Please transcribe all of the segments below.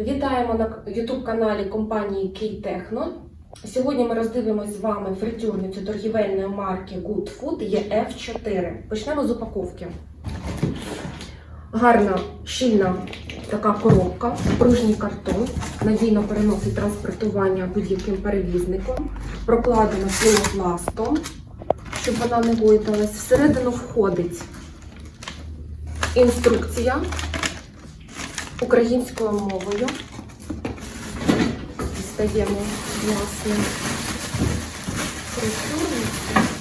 Вітаємо на youtube каналі компанії Кейтехно. Сьогодні ми роздивимося з вами фритюрницю торгівельної марки Good Food EF4. Почнемо з упаковки. Гарна, щільна така коробка, пружній картон, надійно переносить транспортування будь-яким перевізником, прокладена пінопластом, щоб вона не гойдалась. Всередину входить інструкція українською мовою. Дістаємо власне фритюрницю.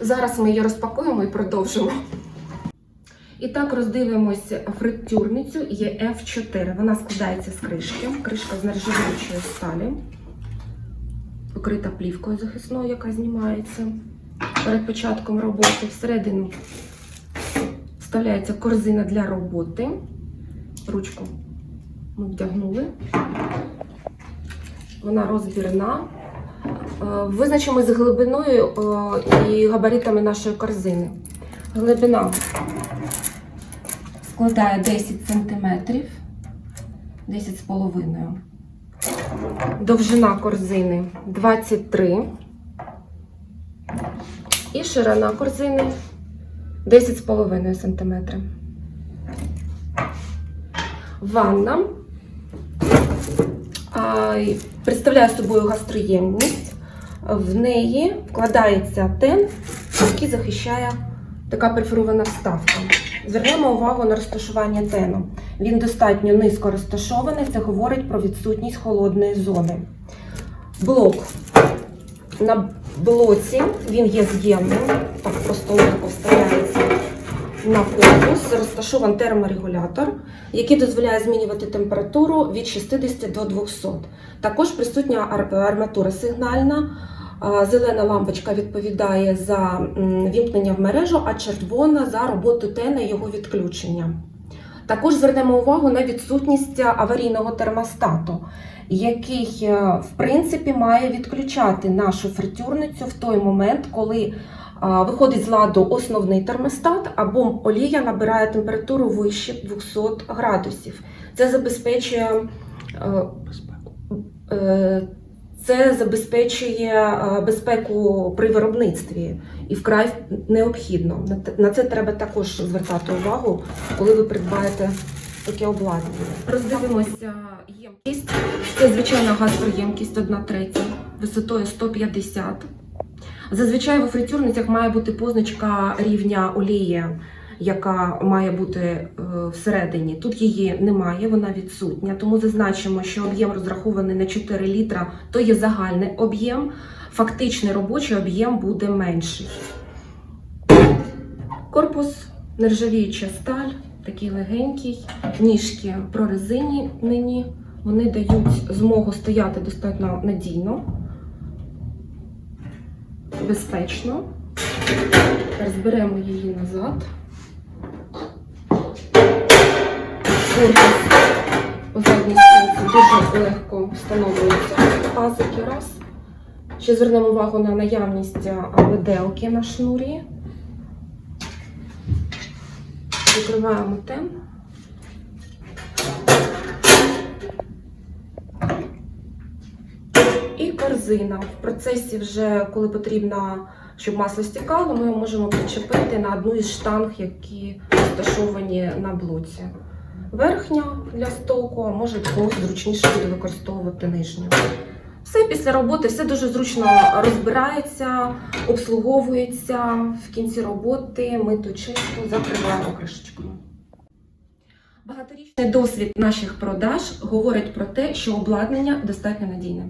Зараз ми її розпакуємо і продовжимо. І так роздивимось фритюрницю EF4. Вона складається з кришки. Кришка з нержавіючої сталі, покрита плівкою захисною, яка знімається перед початком роботи. Всередину вставляється корзина для роботи. Ручку ми вдягнули. Вона розбірна. Е, Визначимо з глибиною е, і габаритами нашої корзини. Глибина складає 10 см, 10 з половиною. Довжина корзини 23 і ширина корзини 10 з половиною см. Ванна представляє собою гастроємність. В неї вкладається тен, який захищає така перфорована вставка. Звернемо увагу на розташування тену. Він достатньо низько розташований, це говорить про відсутність холодної зони. Блок. На блоці він є з'ємним, так просто легко вставляється на корпус. Розташований терморегулятор, який дозволяє змінювати температуру від 60 до 200. Також присутня арматура сигнальна. Зелена лампочка відповідає за вімкнення в мережу, а червона за роботу тена і його відключення. Також звернемо увагу на відсутність аварійного термостату, який, е, в принципі, має відключати нашу фритюрницю в той момент, коли виходить з ладу основний термостат або олія набирає температуру вище 200 градусів. Це забезпечує е, це забезпечує е, безпеку при виробництві і вкрай необхідно. На це треба також звертати увагу, коли ви придбаєте таке обладнання. Роздивимося ємкість. Це звичайна гастроємкість 1 третя висотою 150. Зазвичай в фритюрницях має бути позначка рівня олії, яка має бути е, всередині. Тут її немає, вона відсутня. Тому зазначимо, що об'єм розрахований на 4 літра, то є загальний об'єм. Фактичний робочий об'єм буде менший. Корпус нержавіюча сталь, такий легенький, ніжки прорезинені, вони дають змогу стояти достатньо надійно, безпечно. Розберемо її назад. Корпус по задній стінці дуже легко встановлюється. Пазики раз. Ще звернемо увагу на наявність виделки на шнурі. Закриваємо тем. І корзина. В процесі вже, коли потрібно, щоб масло стікало, ми можемо причепити на одну із штанг, які розташовані на блоці. Верхня для стоку, а може когось зручніше буде використовувати нижню. Все після роботи, все дуже зручно розбирається, обслуговується в кінці роботи. Ми тут чисто закриваємо кришечкою. Багаторічний досвід наших продаж говорить про те, що обладнання достатньо надійне.